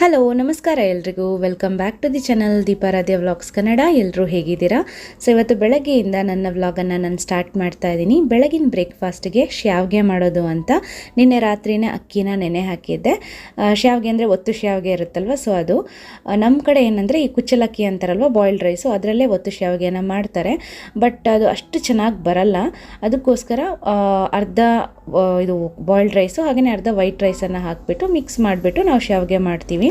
Hello ನಮಸ್ಕಾರ ಎಲ್ರಿಗೂ. Welcome back to the channel Deeparadhya vlogs Kannada ಎಲ್ಲರೂ ಹೇಗಿದ್ದೀರಾ? ಸೊ ಇವತ್ತು ಬೆಳಗ್ಗೆಯಿಂದ ನನ್ನ ವ್ಲಾಗನ್ನು ನಾನು ಸ್ಟಾರ್ಟ್ ಮಾಡ್ತಾ ಇದ್ದೀನಿ. ಬೆಳಗಿನ ಬ್ರೇಕ್ಫಾಸ್ಟ್ಗೆ ಶ್ಯಾವ್ಗೆ ಮಾಡೋದು ಅಂತ ನಿನ್ನೆ ರಾತ್ರಿನೇ ಅಕ್ಕಿನ ನೆನೆ ಹಾಕಿದ್ದೆ. ಶ್ಯಾವ್ಗೆ ಅಂದರೆ ಒತ್ತು ಶಾವ್ಗೆ ಇರುತ್ತಲ್ವ? ಸೊ ಅದು ನಮ್ಮ ಕಡೆ ಏನಂದರೆ ಈ ಕುಚ್ಚಲಕ್ಕಿ ಅಂತಾರಲ್ವ ಬಾಯ್ಲ್ಡ್ ರೈಸು ಅದರಲ್ಲೇ ಒತ್ತು ಶಾವ್ಗೆನ ಮಾಡ್ತಾರೆ. ಬಟ್ ಅದು ಅಷ್ಟು ಚೆನ್ನಾಗಿ ಬರಲ್ಲ. ಅದಕ್ಕೋಸ್ಕರ ಅರ್ಧ ಇದು ಬಾಯ್ಲ್ಡ್ ರೈಸು ಹಾಗೆಯೇ ಅರ್ಧ ವೈಟ್ ರೈಸನ್ನು ಹಾಕಿಬಿಟ್ಟು ಮಿಕ್ಸ್ ಮಾಡಿಬಿಟ್ಟು ನಾವು ಶಾವ್ಗೆ ಮಾಡ್ತೀವಿ.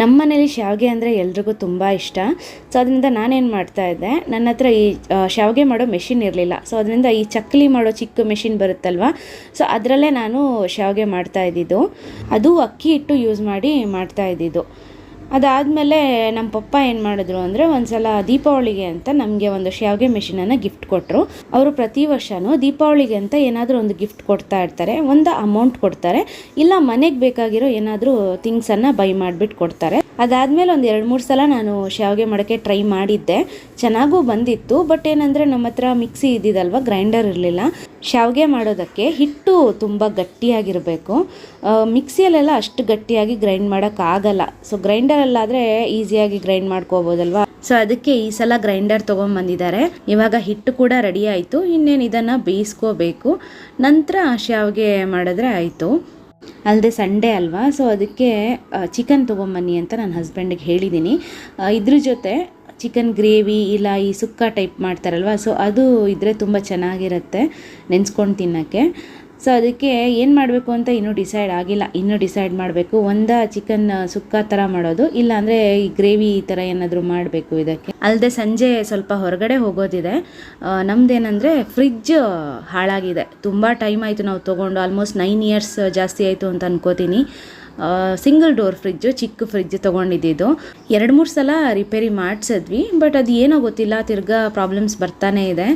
ನಮ್ಮ ಮನೇಲಿ ಶಾವಿಗೆ ಅಂದರೆ ಎಲ್ರಿಗೂ ತುಂಬ ಇಷ್ಟ. ಸೊ ಅದರಿಂದ ನಾನೇನು ಮಾಡ್ತಾ ಇದ್ದೆ, ನನ್ನ ಹತ್ರ ಈ ಶಾವಿಗೆ ಮಾಡೋ ಮೆಷಿನ್ ಇರಲಿಲ್ಲ. ಸೊ ಅದರಿಂದ ಈ ಚಕ್ಕಲಿ ಮಾಡೋ ಚಿಕ್ಕ ಮೆಷಿನ್ ಬರುತ್ತಲ್ವ ಸೊ ಅದರಲ್ಲೇ ನಾನು ಶಾವಿಗೆ ಮಾಡ್ತಾ ಇದ್ದಿದ್ದು. ಅದು ಅಕ್ಕಿ ಹಿಟ್ಟು ಯೂಸ್ ಮಾಡಿ ಮಾಡ್ತಾ ಇದ್ದಿದ್ದು. ಅದಾದಮೇಲೆ ನಮ್ಮ ಪಪ್ಪ ಏನು ಮಾಡಿದ್ರು ಅಂದರೆ ಒಂದ್ಸಲ ದೀಪಾವಳಿಗೆ ಅಂತ ನಮಗೆ ಒಂದು ಶ್ಯಾವಿಗೆ ಮೆಷಿನನ್ನು ಗಿಫ್ಟ್ ಕೊಟ್ಟರು ಅವರು ಪ್ರತಿ ವರ್ಷವೂ ದೀಪಾವಳಿಗೆ ಅಂತ ಏನಾದರೂ ಒಂದು ಗಿಫ್ಟ್ ಕೊಡ್ತಾ ಇರ್ತಾರೆ. ಒಂದು ಅಮೌಂಟ್ ಕೊಡ್ತಾರೆ. ಇಲ್ಲ ಮನೆಗೆ ಬೇಕಾಗಿರೋ ಏನಾದರೂ ಥಿಂಗ್ಸನ್ನು ಬೈ ಮಾಡಿಬಿಟ್ಟು ಕೊಡ್ತಾರೆ. ಅದಾದಮೇಲೆ ಒಂದು ಎರಡು ಮೂರು ಸಲ ನಾನು ಶಾವಿಗೆ ಮಾಡೋಕ್ಕೆ ಟ್ರೈ ಮಾಡಿದ್ದೆ. ಚೆನ್ನಾಗೂ ಬಂದಿತ್ತು, ಬಟ್ ಏನಂದರೆ ನಮ್ಮ ಹತ್ರ ಮಿಕ್ಸಿ ಇದ್ದಿದ್ದಲ್ವ ಗ್ರೈಂಡರ್ ಇರಲಿಲ್ಲ. ಶಾವಿಗೆ ಮಾಡೋದಕ್ಕೆ ಹಿಟ್ಟು ತುಂಬ ಗಟ್ಟಿಯಾಗಿರಬೇಕು. ಮಿಕ್ಸಿಯಲ್ಲೆಲ್ಲ ಅಷ್ಟು ಗಟ್ಟಿಯಾಗಿ ಗ್ರೈಂಡ್ ಮಾಡೋಕ್ಕಾಗಲ್ಲ ಸೊ ಗ್ರೈಂಡರಲ್ಲಾದರೆ ಈಸಿಯಾಗಿ ಗ್ರೈಂಡ್ ಮಾಡ್ಕೋಬೋದಲ್ವಾ? ಸೊ ಅದಕ್ಕೆ ಈ ಸಲ ಗ್ರೈಂಡರ್ ತೊಗೊಂಬಂದಿದ್ದಾರೆ. ಇವಾಗ ಹಿಟ್ಟು ಕೂಡ ರೆಡಿ ಆಯಿತು, ಇನ್ನೇನು ಇದನ್ನು ಬೇಯಿಸ್ಕೋಬೇಕು. ನಂತರ ಶಾವಿಗೆ ಮಾಡಿದ್ರೆ ಆಯಿತು. ಅಲ್ಲದೆ ಸಂಡೇ ಅಲ್ವಾ? ಸೊ ಅದಕ್ಕೆ ಚಿಕನ್ ತೊಗೊಂಬನ್ನಿ ಅಂತ ನನ್ನ ಹಸ್ಬೆಂಡಿಗೆ ಹೇಳಿದ್ದೀನಿ ಇದ್ರ ಜೊತೆ ಚಿಕನ್ ಗ್ರೇವಿ ಇಲ್ಲ ಈ ಸುಕ್ಕ ಟೈಪ್ ಮಾಡ್ತಾರಲ್ವ? ಸೊ ಅದು ಇದ್ದರೆ ತುಂಬ ಚೆನ್ನಾಗಿರುತ್ತೆ. ನೆನೆಸ್ಕೊಂಡು ತಿನ್ನೋಕ್ಕೆ. ಸೊ ಅದಕ್ಕೆ ಏನು ಮಾಡಬೇಕು ಅಂತ ಇನ್ನೂ ಡಿಸೈಡ್ ಆಗಿಲ್ಲ. ಇನ್ನೂ ಡಿಸೈಡ್ ಮಾಡಬೇಕು. ಒಂದ ಚಿಕನ್ ಸುಕ್ಕ ಥರ ಮಾಡೋದು. ಇಲ್ಲ ಅಂದರೆ ಈ ಗ್ರೇವಿ ಈ ಥರ ಏನಾದರೂ ಮಾಡಬೇಕು ಇದಕ್ಕೆ. ಅಲ್ಲದೆ ಸಂಜೆ ಸ್ವಲ್ಪ ಹೊರಗಡೆ ಹೋಗೋದಿದೆ. ನಮ್ಮದೇನೆಂದರೆ ಫ್ರಿಡ್ಜ್ ಹಾಳಾಗಿದೆ. ತುಂಬ ಟೈಮ್ ಆಯಿತು ನಾವು ತೊಗೊಂಡು. ಆಲ್ಮೋಸ್ಟ್ ನೈನ್ ಇಯರ್ಸ್ ಜಾಸ್ತಿ ಆಯಿತು ಅಂತ ಅನ್ಕೋತೀನಿ. ಸಿಂಗಲ್ ಡೋರ್ ಫ್ರಿಜ್ಜು ಚಿಕ್ಕ ಫ್ರಿಜ್ ತೊಗೊಂಡಿದ್ದು ಎರಡು ಮೂರು ಸಲ ರಿಪೇರಿ ಮಾಡಿಸಿದ್ವಿ ಬಟ್ ಅದು ಏನೋ ಗೊತ್ತಿಲ್ಲ, ತಿರ್ಗಾ ಪ್ರಾಬ್ಲಮ್ಸ್ ಬರ್ತಾನೆ ಇದೆ.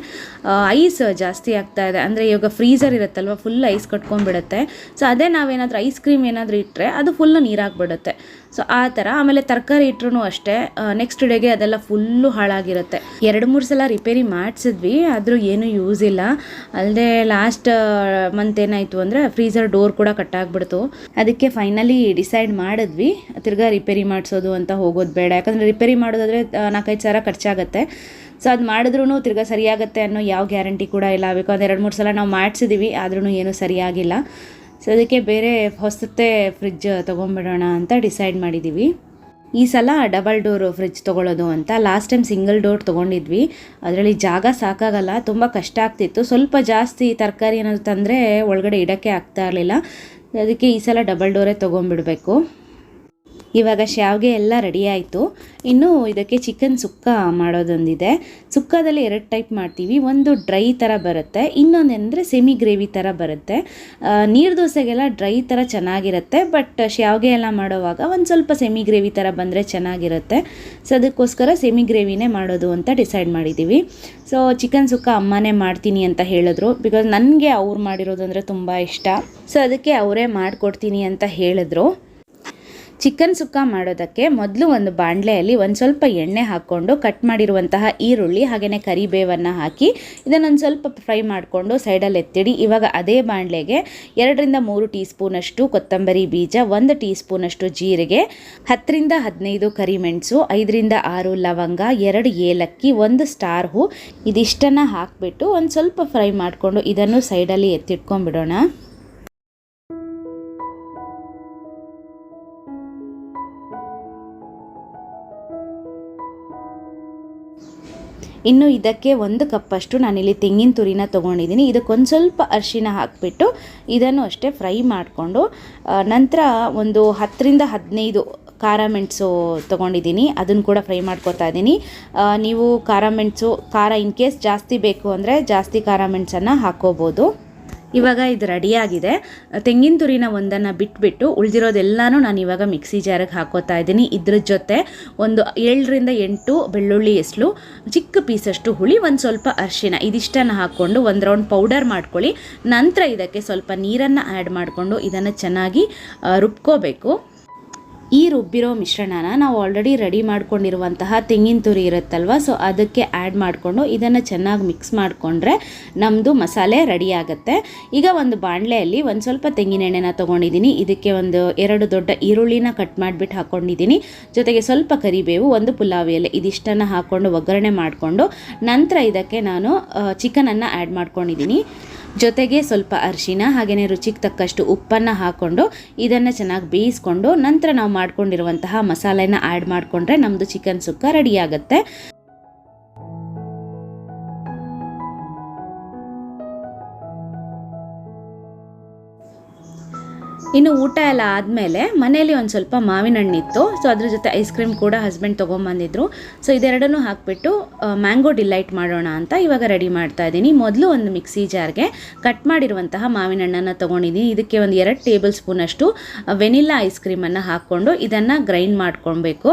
ಐಸ್ ಜಾಸ್ತಿ ಆಗ್ತಾ ಇದೆ. ಅಂದರೆ ಇವಾಗ ಫ್ರೀಸರ್ ಇರುತ್ತಲ್ವ ಫುಲ್ ಐಸ್ ಕಟ್ಕೊಂಡ್ಬಿಡುತ್ತೆ. ಸೊ ಅದೇ ನಾವೇನಾದರೂ ಐಸ್ ಕ್ರೀಮ್ ಏನಾದರೂ ಇಟ್ಟರೆ ಅದು ಫುಲ್ಲು ನೀರಾಗ್ಬಿಡುತ್ತೆ. ಸೊ ಆ ಥರ. ಆಮೇಲೆ ತರಕಾರಿ ಇಟ್ರು ಅಷ್ಟೇ. ನೆಕ್ಸ್ಟ್ ಡೇಗೆ ಅದೆಲ್ಲ ಫುಲ್ಲು ಹಾಳಾಗಿರುತ್ತೆ. ಎರಡು, ಮೂರು ಸಲ ರಿಪೇರಿ ಮಾಡಿಸಿದ್ವಿ, ಆದರೂ ಏನೂ ಯೂಸ್ ಇಲ್ಲ. ಅಲ್ಲದೆ ಲಾಸ್ಟ್ ಮಂತ್ ಏನಾಯಿತು ಅಂದರೆ ಫ್ರೀಸರ್ ಡೋರ್ ಕೂಡ ಕಟ್ಟಾಗ್ಬಿಡ್ತು. ಅದಕ್ಕೆ ಫೈನಲಿ ಡಿಸೈಡ್ ಮಾಡಿದ್ವಿ, ತಿರ್ಗಾ ರಿಪೇರಿ ಮಾಡಿಸೋದು ಅಂತ ಹೋಗೋದು ಬೇಡ. ಯಾಕಂದರೆ ರಿಪೇರಿ ಮಾಡೋದಾದರೆ ನಾಲ್ಕೈದು ಸಾವಿರ ಖರ್ಚಾಗತ್ತೆ. ಸೊ ಅದು ಮಾಡಿದ್ರೂ ತಿರ್ಗಾ ಸರಿಯಾಗುತ್ತೆ ಅನ್ನೋ ಯಾವ ಗ್ಯಾರಂಟಿ ಕೂಡ ಇಲ್ಲ. ಬೇಕಾದ್ರೆ ಎರಡು, ಮೂರು ಸಲ ನಾವು ಮಾಡಿಸಿದ್ದೀವಿ ಆದ್ರೂ ಏನೂ ಸರಿಯಾಗಿಲ್ಲ. ಸೊ ಅದಕ್ಕೆ ಬೇರೆ ಹೊಸತೆ ಫ್ರಿಜ್ ತೊಗೊಂಬಿಡೋಣ ಅಂತ ಡಿಸೈಡ್ ಮಾಡಿದ್ದೀವಿ ಈ ಸಲ ಡಬಲ್ ಡೋರ್ ಫ್ರಿಜ್ ತೊಗೊಳ್ಳೋದು ಅಂತ. ಲಾಸ್ಟ್ ಟೈಮ್ ಸಿಂಗಲ್ ಡೋರ್ ತೊಗೊಂಡಿದ್ವಿ. ಅದರಲ್ಲಿ ಜಾಗ ಸಾಕಾಗಲ್ಲ, ತುಂಬ ಕಷ್ಟ ಆಗ್ತಿತ್ತು. ಸ್ವಲ್ಪ ಜಾಸ್ತಿ ತರಕಾರಿ ಏನಾದರೂ ತಂದರೆ ಒಳಗಡೆ ಇಡೋಕ್ಕೆ ಆಗ್ತಾ ಇರಲಿಲ್ಲ. ಅದಕ್ಕೆ ಈ ಸಲ ಡಬಲ್ ಡೋರೇ ತೊಗೊಂಬಿಡಬೇಕು ಇವಾಗ ಶಾವಿಗೆ ಎಲ್ಲ ರೆಡಿ ಆಯಿತು. ಇನ್ನು ಇದಕ್ಕೆ ಚಿಕನ್ ಸುಕ್ಕ ಮಾಡೋದೊಂದಿದೆ. ಸುಕ್ಕದಲ್ಲಿ ಎರಡು ಟೈಪ್ ಮಾಡ್ತೀವಿ. ಒಂದು ಡ್ರೈ ಥರ ಬರುತ್ತೆ. ಇನ್ನೊಂದೆಂದರೆ ಸೆಮಿ ಗ್ರೇವಿ ಥರ ಬರುತ್ತೆ. ನೀರು ದೋಸೆಗೆಲ್ಲ ಡ್ರೈ ಥರ ಚೆನ್ನಾಗಿರುತ್ತೆ. ಬಟ್ ಶಾವಿಗೆ ಎಲ್ಲ ಮಾಡೋವಾಗ ಒಂದು ಸ್ವಲ್ಪ ಸೆಮಿ ಗ್ರೇವಿ ಥರ ಬಂದರೆ ಚೆನ್ನಾಗಿರುತ್ತೆ. ಸೊ ಅದಕ್ಕೋಸ್ಕರ ಸೆಮಿ ಗ್ರೇವಿನೇ ಮಾಡೋದು ಅಂತ ಡಿಸೈಡ್ ಮಾಡಿದ್ದೀವಿ ಸೊ ಚಿಕನ್ ಸುಕ್ಕ ಅಮ್ಮನೇ ಮಾಡ್ತೀನಿ ಅಂತ ಹೇಳಿದ್ರು. ಬಿಕಾಸ್ ನನಗೆ ಅವ್ರು ಮಾಡಿರೋದು ಅಂದರೆ ತುಂಬ ಇಷ್ಟ. ಸೊ ಅದಕ್ಕೆ ಅವರೇ ಮಾಡಿಕೊಡ್ತೀನಿ ಅಂತ ಹೇಳಿದ್ರು. ಚಿಕನ್ ಸುಕ್ಕ ಮಾಡೋದಕ್ಕೆ ಮೊದಲು ಒಂದು ಬಾಣಲೆಯಲ್ಲಿ ಒಂದು ಸ್ವಲ್ಪ ಎಣ್ಣೆ ಹಾಕ್ಕೊಂಡು ಕಟ್ ಮಾಡಿರುವಂತಹ ಈರುಳ್ಳಿ ಹಾಗೆಯೇ ಕರಿಬೇವನ್ನು ಹಾಕಿ ಇದನ್ನೊಂದು ಸ್ವಲ್ಪ ಫ್ರೈ ಮಾಡಿಕೊಂಡು ಸೈಡಲ್ಲಿ ಎತ್ತಿಡಿ. ಇವಾಗ ಅದೇ ಬಾಣಲೆಗೆ ಎರಡರಿಂದ ಮೂರು ಟೀ ಸ್ಪೂನಷ್ಟು ಕೊತ್ತಂಬರಿ ಬೀಜ, ಒಂದು ಟೀ ಸ್ಪೂನಷ್ಟು ಜೀರಿಗೆ, ಹತ್ತರಿಂದ ಹದಿನೈದು ಕರಿಮೆಣಸು, ಐದರಿಂದ ಆರು ಲವಂಗ, ಎರಡು ಏಲಕ್ಕಿ, ಒಂದು ಸ್ಟಾರ್ ಹೂ. ಇದಿಷ್ಟನ್ನು ಹಾಕಿಬಿಟ್ಟು ಒಂದು ಸ್ವಲ್ಪ ಫ್ರೈ ಮಾಡಿಕೊಂಡು ಇದನ್ನು ಸೈಡಲ್ಲಿ ಎತ್ತಿಟ್ಕೊಂಡ್ಬಿಡೋಣ. ಇನ್ನು ಇದಕ್ಕೆ ಒಂದು ಕಪ್ಪಷ್ಟು ನಾನಿಲ್ಲಿ ತೆಂಗಿನ ತುರಿನ ತೊಗೊಂಡಿದ್ದೀನಿ. ಇದಕ್ಕೊಂದು ಸ್ವಲ್ಪ ಅರಿಶಿನ ಹಾಕಿಬಿಟ್ಟು ಇದನ್ನು ಅಷ್ಟೇ ಫ್ರೈ ಮಾಡಿಕೊಂಡು ನಂತರ ಒಂದು ಹತ್ತರಿಂದ ಹದಿನೈದು ಖಾರ ಮೆಣಸು ತೊಗೊಂಡಿದ್ದೀನಿ. ಅದನ್ನು ಕೂಡ ಫ್ರೈ ಮಾಡ್ಕೊತಾ ಇದ್ದೀನಿ. ನೀವು ಖಾರ ಮೆಣಸು, ಖಾರ ಇನ್ ಕೇಸ್ ಜಾಸ್ತಿ ಬೇಕು ಅಂದರೆ ಜಾಸ್ತಿ ಖಾರ ಮೆಣಸನ್ನು ಹಾಕೋಬೋದು ಇವಾಗ ಇದು ರೆಡಿಯಾಗಿದೆ ತೆಂಗಿನ ತುರಿನ ಒಂದನ್ನು ಬಿಟ್ಬಿಟ್ಟು ಉಳಿದಿರೋದೆಲ್ಲನೂ ನಾನು ಇವಾಗ ಮಿಕ್ಸಿ ಜಾರಿಗೆ ಹಾಕೋತಾ ಇದ್ದೀನಿ. ಇದ್ರ ಜೊತೆ ಒಂದು ಏಳರಿಂದ ಎಂಟು ಬೆಳ್ಳುಳ್ಳಿ ಎಸ್ಲು ಚಿಕ್ಕ ಪೀಸಷ್ಟು ಹುಳಿ, ಒಂದು ಸ್ವಲ್ಪ ಅರಿಶಿನ ಇದಿಷ್ಟನ್ನು ಹಾಕ್ಕೊಂಡು ಒಂದು ರೌಂಡ್ ಪೌಡರ್ ಮಾಡ್ಕೊಳ್ಳಿ. ನಂತರ ಇದಕ್ಕೆ ಸ್ವಲ್ಪ ನೀರನ್ನು ಆ್ಯಡ್ ಮಾಡಿಕೊಂಡು ಇದನ್ನು ಚೆನ್ನಾಗಿ ರುಬ್ಕೋಬೇಕು. ಈ ರುಬ್ಬಿರೋ ಮಿಶ್ರಣನ ನಾವು ಆಲ್ರೆಡಿ ರೆಡಿ ಮಾಡ್ಕೊಂಡಿರುವಂತಹ ತೆಂಗಿನ ತುರಿ ಇರುತ್ತಲ್ವ? ಸೊ ಅದಕ್ಕೆ ಆ್ಯಡ್ ಮಾಡಿಕೊಂಡು ಇದನ್ನು ಚೆನ್ನಾಗಿ ಮಿಕ್ಸ್ ಮಾಡಿಕೊಂಡ್ರೆ ನಮ್ಮದು ಮಸಾಲೆ ರೆಡಿ ಆಗುತ್ತೆ. ಈಗ ಒಂದು ಬಾಣಲೆಯಲ್ಲಿ ಒಂದು ಸ್ವಲ್ಪ ತೆಂಗಿನ ಎಣ್ಣೆನ ತೊಗೊಂಡಿದ್ದೀನಿ. ಇದಕ್ಕೆ ಒಂದು ಎರಡು ದೊಡ್ಡ ಈರುಳ್ಳಿನ ಕಟ್ ಮಾಡಿಬಿಟ್ಟು ಹಾಕ್ಕೊಂಡಿದ್ದೀನಿ ಜೊತೆಗೆ ಸ್ವಲ್ಪ ಕರಿಬೇವು, ಒಂದು ಪುಲಾವ್ ಎಲೆ ಇದಿಷ್ಟನ್ನು ಹಾಕ್ಕೊಂಡು ಒಗ್ಗರಣೆ ಮಾಡಿಕೊಂಡು ನಂತರ ಇದಕ್ಕೆ ನಾನು ಚಿಕನನ್ನು ಆ್ಯಡ್ ಮಾಡ್ಕೊಂಡಿದ್ದೀನಿ. ಜೊತೆಗೆ ಸ್ವಲ್ಪ ಅರಿಶಿನ ಹಾಗೆಯೇ ರುಚಿಗೆ ತಕ್ಕಷ್ಟು ಉಪ್ಪನ್ನು ಹಾಕ್ಕೊಂಡು ಇದನ್ನು ಚೆನ್ನಾಗಿ ಬೇಯಿಸ್ಕೊಂಡು ನಂತರ ನಾವು ಮಾಡ್ಕೊಂಡಿರುವಂತಹ ಮಸಾಲೆನ ಆ್ಯಡ್ ಮಾಡಿಕೊಂಡ್ರೆ ನಮ್ಮದು ಚಿಕನ್ ಸುಕ್ಕ ರೆಡಿ ಇನ್ನು ಊಟ ಎಲ್ಲ ಆದಮೇಲೆ ಮನೆಯಲ್ಲಿ ಒಂದು ಸ್ವಲ್ಪ ಮಾವಿನ ಹಣ್ಣಿತ್ತು. ಸೊ ಅದ್ರ ಜೊತೆ ಐಸ್ ಕ್ರೀಮ್ ಕೂಡ ಹಸ್ಬೆಂಡ್ ತೊಗೊಂಬಂದಿದ್ರು. ಸೊ ಇದೆರಡನ್ನೂ ಹಾಕಿಬಿಟ್ಟು ಮ್ಯಾಂಗೋ ಡಿಲೈಟ್ ಮಾಡೋಣ ಅಂತ ಇವಾಗ ರೆಡಿ ಮಾಡ್ತಾ ಇದ್ದೀನಿ. ಮೊದಲು ಒಂದು ಮಿಕ್ಸಿ ಜಾರ್ಗೆ ಕಟ್ ಮಾಡಿರುವಂತಹ ಮಾವಿನ ಹಣ್ಣನ್ನು ತೊಗೊಂಡಿದ್ದೀನಿ. ಇದಕ್ಕೆ ಒಂದು ಎರಡು ಟೇಬಲ್ ಸ್ಪೂನಷ್ಟು ವೆನಿಲ್ಲಾ ಐಸ್ ಕ್ರೀಮನ್ನು ಹಾಕ್ಕೊಂಡು ಇದನ್ನು ಗ್ರೈಂಡ್ ಮಾಡ್ಕೊಳ್ಬೇಕು.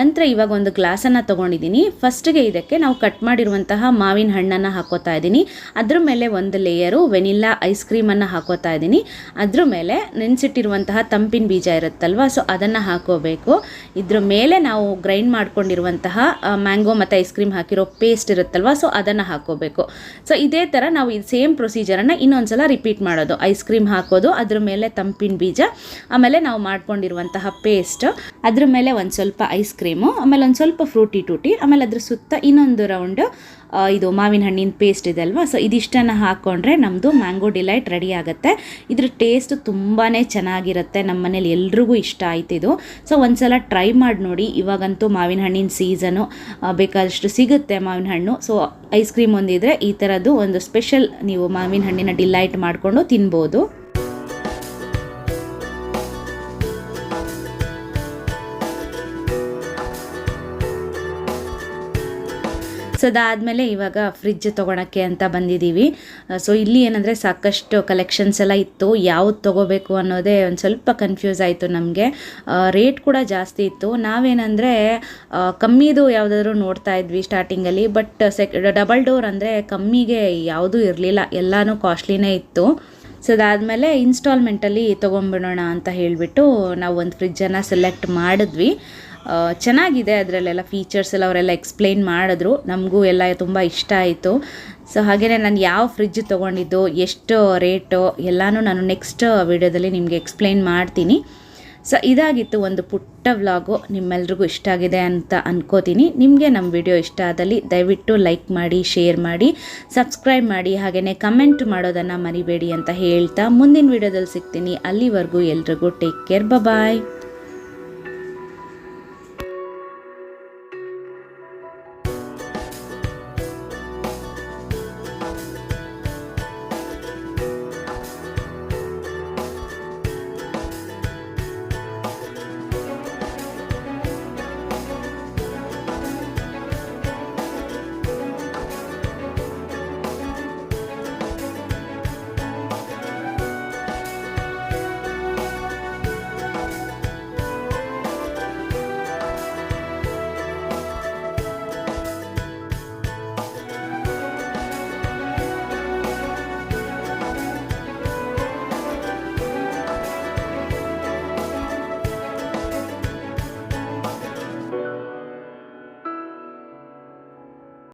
ನಂತರ ಇವಾಗ ಒಂದು ಗ್ಲಾಸನ್ನು ತೊಗೊಂಡಿದ್ದೀನಿ. ಫಸ್ಟ್ಗೆ ಇದಕ್ಕೆ ನಾವು ಕಟ್ ಮಾಡಿರುವಂತಹ ಮಾವಿನ ಹಣ್ಣನ್ನು ಹಾಕೋತಾ ಇದ್ದೀನಿ. ಅದ್ರ ಮೇಲೆ ಒಂದು ಲೇಯರು ವೆನಿಲ್ಲಾ ಐಸ್ ಕ್ರೀಮನ್ನು ಹಾಕೋತಾ ಇದ್ದೀನಿ. ಅದ್ರ ಮೇಲೆ ನೆನೆಸಿಟ್ಟಿರುವಂತಹ ತಂಪಿನ ಬೀಜ ಇರುತ್ತಲ್ವ? ಸೊ ಅದನ್ನು ಹಾಕೋಬೇಕು. ಇದ್ರ ಮೇಲೆ ನಾವು ಗ್ರೈಂಡ್ ಮಾಡ್ಕೊಂಡಿರುವಂತಹ ಮ್ಯಾಂಗೋ ಮತ್ತು ಐಸ್ ಕ್ರೀಮ್ ಹಾಕಿರೋ ಪೇಸ್ಟ್ ಇರುತ್ತಲ್ವ? ಸೊ ಅದನ್ನು ಹಾಕೋಬೇಕು. ಸೊ ಇದೇ ಥರ ನಾವು ಇದು ಸೇಮ್ ಪ್ರೊಸೀಜರನ್ನು ಇನ್ನೊಂದು ಸಲ ರಿಪೀಟ್ ಮಾಡೋದು. ಐಸ್ ಕ್ರೀಮ್ ಹಾಕೋದು, ಅದ್ರ ಮೇಲೆ ತಂಪಿನ ಬೀಜ, ಆಮೇಲೆ ನಾವು ಮಾಡ್ಕೊಂಡಿರುವಂತಹ ಪೇಸ್ಟ್ ಅದ್ರ ಮೇಲೆ ಒಂದು ಸ್ವಲ್ಪ ಐಸ್ ಕ್ರೀಮು ಆಮೇಲೆ ಒಂದು ಸ್ವಲ್ಪ ಫ್ರೂಟಿ ಟೂಟಿ ಆಮೇಲೆ ಅದ್ರ ಸುತ್ತ ಇನ್ನೊಂದು ರೌಂಡ್ ಇದು ಮಾವಿನ ಹಣ್ಣಿನ ಪೇಸ್ಟ್ ಇದೆ ಅಲ್ವಾ? ಸೊ ಇದಿಷ್ಟನ್ನು ಹಾಕ್ಕೊಂಡ್ರೆ ನಮ್ಮದು ಮ್ಯಾಂಗೋ ಡಿಲೈಟ್ ರೆಡಿ ಆಗುತ್ತೆ. ಇದ್ರ ಟೇಸ್ಟ್ ತುಂಬಾ ಚೆನ್ನಾಗಿರುತ್ತೆ. ನಮ್ಮ ಮನೇಲಿ ಎಲ್ರಿಗೂ ಇಷ್ಟ ಆಯ್ತು ಇದು. ಸೊ ಒಂದ್ಸಲ ಟ್ರೈ ಮಾಡಿ ನೋಡಿ. ಇವಾಗಂತೂ ಮಾವಿನ ಹಣ್ಣಿನ ಸೀಸನು ಬೇಕಾದಷ್ಟು ಸಿಗುತ್ತೆ ಮಾವಿನ ಹಣ್ಣು. ಸೊ ಐಸ್ ಕ್ರೀಮ್ ಒಂದಿದ್ರೆ ಈ ಥರದ್ದು ಒಂದು ಸ್ಪೆಷಲ್ ನೀವು ಮಾವಿನ ಹಣ್ಣಿನ ಡಿಲೈಟ್ ಮಾಡಿಕೊಂಡು ತಿನ್ಬೋದು. ಅದಾದಮೇಲೆ ಇವಾಗ ಫ್ರಿಜ್ ತೊಗೊಳಕ್ಕೆ ಅಂತ ಬಂದಿದ್ದೀವಿ. ಸೊ ಇಲ್ಲಿ ಏನಂದರೆ ಸಾಕಷ್ಟು ಕಲೆಕ್ಷನ್ಸ್ ಎಲ್ಲ ಇತ್ತು. ಯಾವ್ದು ತೊಗೋಬೇಕು ಅನ್ನೋದೇ ಒಂದು ಸ್ವಲ್ಪ ಕನ್ಫ್ಯೂಸ್ ಆಯಿತು ನಮಗೆ. ರೇಟ್ ಕೂಡ ಜಾಸ್ತಿ ಇತ್ತು. ನಾವೇನಂದರೆ ಕಮ್ಮಿದು ಯಾವುದಾದ್ರೂ ನೋಡ್ತಾ ಇದ್ವಿ ಸ್ಟಾರ್ಟಿಂಗಲ್ಲಿ ಬಟ್ ಸೆಕ್ ಡಬಲ್ ಡೋರ್ ಅಂದರೆ ಕಮ್ಮಿಗೆ ಯಾವುದೂ ಇರಲಿಲ್ಲ. ಎಲ್ಲನೂ ಕಾಸ್ಟ್ಲಿನೇ ಇತ್ತು. ಸೊ ಅದಾದಮೇಲೆ ಇನ್ಸ್ಟಾಲ್ಮೆಂಟಲ್ಲಿ ತೊಗೊಂಬಿಡೋಣ ಅಂತ ಹೇಳಿಬಿಟ್ಟು ನಾವು ಒಂದು ಫ್ರಿಜ್ಜನ್ನು ಸೆಲೆಕ್ಟ್ ಮಾಡಿದ್ವಿ. ಚೆನ್ನಾಗಿದೆ ಅದರಲ್ಲೆಲ್ಲ ಫೀಚರ್ಸ್ ಎಲ್ಲ ಅವರೆಲ್ಲ ಎಕ್ಸ್ಪ್ಲೇನ್ ಮಾಡಿದ್ರು. ನಮಗೂ ಎಲ್ಲ ತುಂಬ ಇಷ್ಟ ಆಯಿತು. ಸೊ ಹಾಗೆಯೇ ನಾನು ಯಾವ ಫ್ರಿಜ್ ತೊಗೊಂಡಿದ್ದು, ಎಷ್ಟು ರೇಟು ಎಲ್ಲನೂ ನಾನು ನೆಕ್ಸ್ಟ್ ವಿಡಿಯೋದಲ್ಲಿ ನಿಮಗೆ ಎಕ್ಸ್ಪ್ಲೇನ್ ಮಾಡ್ತೀನಿ. ಸೊ ಇದಾಗಿತ್ತು ಒಂದು ಪುಟ್ಟ ವ್ಲಾಗು ನಿಮ್ಮೆಲ್ರಿಗೂ ಇಷ್ಟ ಆಗಿದೆ ಅಂತ ಅನ್ಕೋತೀನಿ. ನಿಮಗೆ ನಮ್ಮ ವಿಡಿಯೋ ಇಷ್ಟ ಆದಲ್ಲಿ ದಯವಿಟ್ಟು ಲೈಕ್ ಮಾಡಿ ಶೇರ್ ಮಾಡಿ ಸಬ್ಸ್ಕ್ರೈಬ್ ಮಾಡಿ. ಹಾಗೆಯೇ ಕಮೆಂಟ್ ಮಾಡೋದನ್ನು ಮರಿಬೇಡಿ ಅಂತ ಹೇಳ್ತಾ ಮುಂದಿನ ವಿಡಿಯೋದಲ್ಲಿ ಸಿಗ್ತೀನಿ. ಅಲ್ಲಿವರೆಗೂ ಎಲ್ರಿಗೂ ಟೇಕ್ ಕೇರ್ ಬಾಯ್